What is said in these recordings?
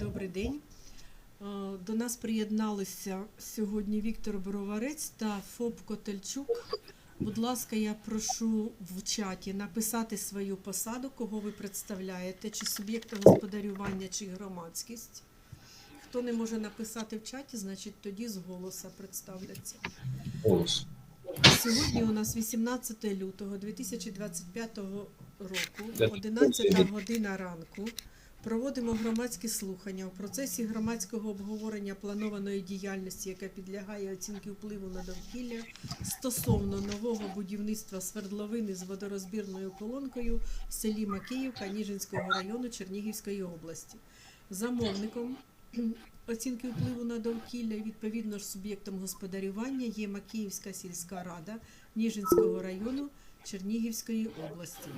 Добрий день. Е, До нас приєдналися сьогодні Віктор Броварець та ФОП Котельчук. Будь ласка, я прошу в чаті написати свою посаду, кого ви представляєте, чи суб'єкта господарювання, чи громадськість. Хто не може написати в чаті, значить тоді з голоса представляться. Голос. Сьогодні у нас 18 лютого 2025 року, 11 година ранку. Проводимо громадські слухання у процесі громадського обговорення планованої діяльності, яка підлягає оцінки впливу на довкілля стосовно нового будівництва свердловини з водорозбірною колонкою в селі Макіївка Ніжинського району Чернігівської області. Замовником оцінки впливу на довкілля відповідно ж суб'єктом господарювання є Макіївська сільська рада Ніжинського району Чернігівської області.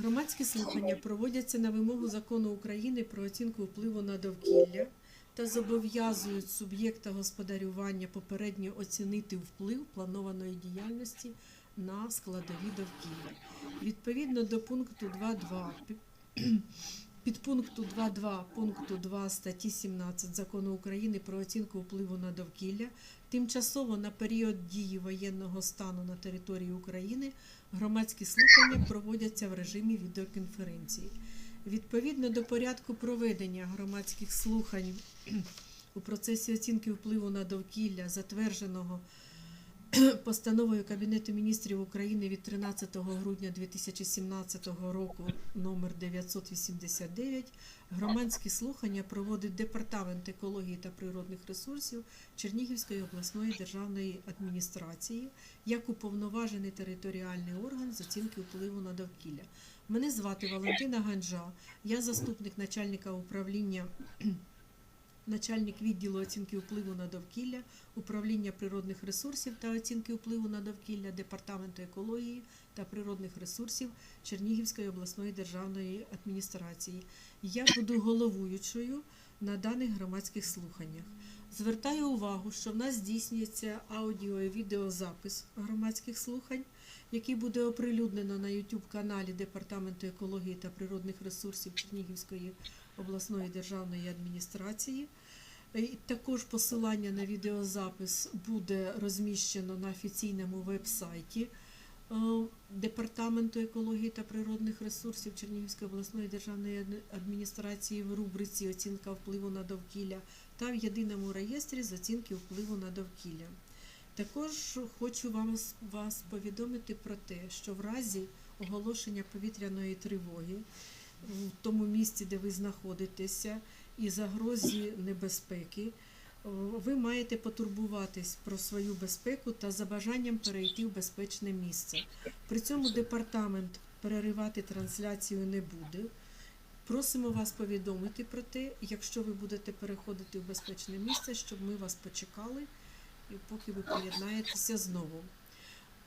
Громадські слухання проводяться на вимогу закону України про оцінку впливу на довкілля та зобов'язують суб'єкта господарювання попередньо оцінити вплив планованої діяльності на складові довкілля. Відповідно до пункту 2.2 підпункту 2.2 пункту 2 статті 17 Закону України про оцінку впливу на довкілля тимчасово на період дії воєнного стану на території України громадські слухання проводяться в режимі відеоконференції. Відповідно до порядку проведення громадських слухань у процесі оцінки впливу на довкілля, затвердженого постановою Кабінету міністрів України від 13 грудня 2017 року номер 989 громадські слухання проводить Департамент екології та природних ресурсів Чернігівської обласної державної адміністрації як уповноважений територіальний орган з оцінки впливу на довкілля. Мене звати Валентина Ганджа, я заступник начальника управління. Начальник відділу оцінки впливу на довкілля, управління природних ресурсів та оцінки впливу на довкілля Департаменту екології та природних ресурсів Чернігівської обласної державної адміністрації. Я буду головуючою на даних громадських слуханнях. Звертаю увагу, що в нас здійснюється аудіо і відеозапис громадських слухань, який буде оприлюднено на YouTube каналі Департаменту екології та природних ресурсів Чернігівської обласної державної адміністрації. Також посилання на відеозапис буде розміщено на офіційному веб-сайті е, Департаменту екології та природних ресурсів Чернігівської обласної державної адміністрації в рубриці Оцінка впливу на довкілля та в єдиному реєстрі з оцінки впливу на довкілля. Також хочу вам вас повідомити про те, що в разі оголошення повітряної тривоги в тому місці, де ви знаходитеся, і загрозі небезпеки, ви маєте потурбуватись про свою безпеку та за бажанням перейти в безпечне місце. При цьому департамент переривати трансляцію не буде. Просимо вас повідомити про те, якщо ви будете переходити в безпечне місце, щоб ми вас почекали, поки ви приєднаєтеся знову.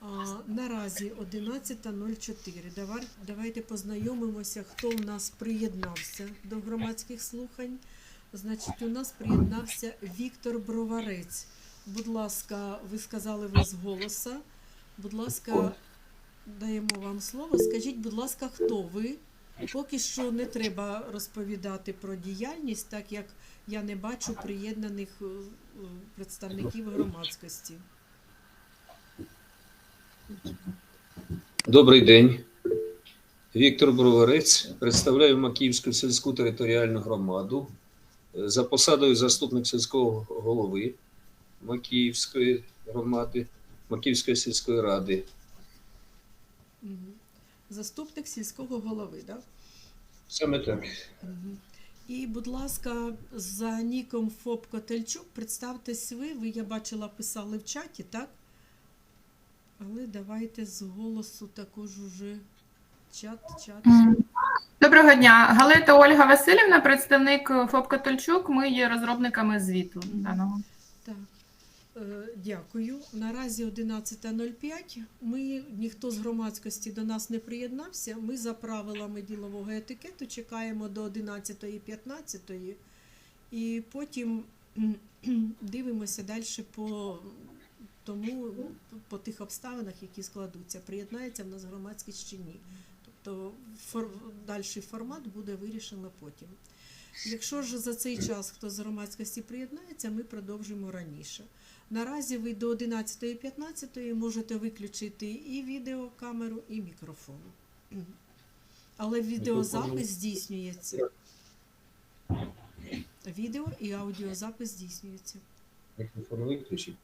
А, наразі 11.04. Давай- Давайте познайомимося, хто у нас приєднався до громадських слухань. Значить, у нас приєднався Віктор Броварець. Будь ласка, ви сказали з голоса. Будь ласка, даємо вам слово. Скажіть, будь ласка, хто ви? Поки що не треба розповідати про діяльність, так як я не бачу приєднаних е, представників громадськості. Добрий день. Віктор Броварець. Представляю Макіївську сільську територіальну громаду. За посадою заступник сільського голови Макіївської громади, Макіївської сільської ради. Заступник сільського голови, так? Саме так. Мгм. І, будь ласка, за ніком ФОП Котельчук представтесь ви. Ви, я бачила, писали в чаті, так? Але давайте з голосу також уже чат, чат. Доброго дня. Галита Ольга Васильівна, представник ФОП Котельчук. Ми є розробниками звіту даного. Е, Дякую. Наразі 11.05. Ми ніхто з громадськості до нас не приєднався. Ми за правилами ділового етикету чекаємо до 11.15 і потім дивимося далі по тому, по тих обставинах, які складуться. Приєднається в нас громадськість чи ні. то фор... дальший формат буде вирішено потім. Якщо ж за цей час хто з громадськості приєднається, ми продовжимо раніше. Наразі ви до 11.15 можете виключити і відеокамеру, і мікрофон. Але відеозапис здійснюється. Відео і аудіозапис здійснюється. Мікрофон виключить.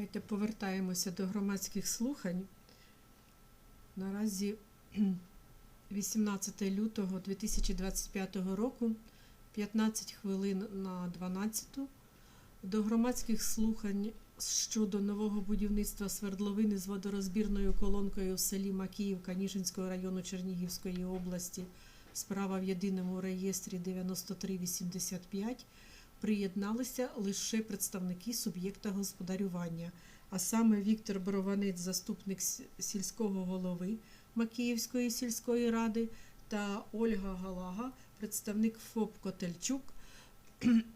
Давайте повертаємося до громадських слухань. Наразі 18 лютого 2025 року, 15 хвилин на 12. До громадських слухань щодо нового будівництва свердловини з водорозбірною колонкою в селі Макіївка Ніжинського району Чернігівської області. Справа в єдиному реєстрі 9385 приєдналися лише представники суб'єкта господарювання, а саме Віктор Борованець, заступник сільського голови Макіївської сільської ради, та Ольга Галага, представник ФОП Котельчук,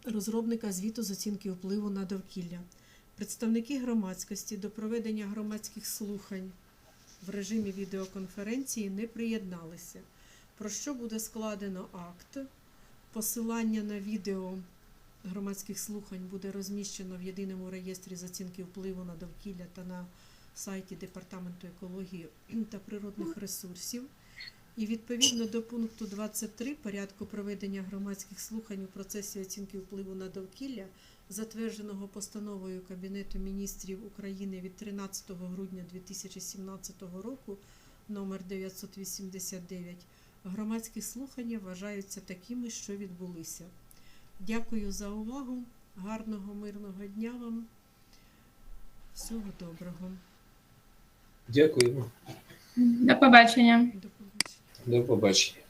розробника звіту з оцінки впливу на довкілля. Представники громадськості до проведення громадських слухань в режимі відеоконференції не приєдналися. Про що буде складено акт? Посилання на відео громадських слухань буде розміщено в єдиному реєстрі з оцінки впливу на довкілля та на сайті Департаменту екології та природних ресурсів. І відповідно до пункту 23 порядку проведення громадських слухань у процесі оцінки впливу на довкілля, затвердженого постановою Кабінету міністрів України від 13 грудня 2017 року номер 989, громадські слухання вважаються такими, що відбулися. Дякую за увагу. Гарного мирного дня вам. Всього доброго. Дякуємо. До побачення. До побачення. До побачення.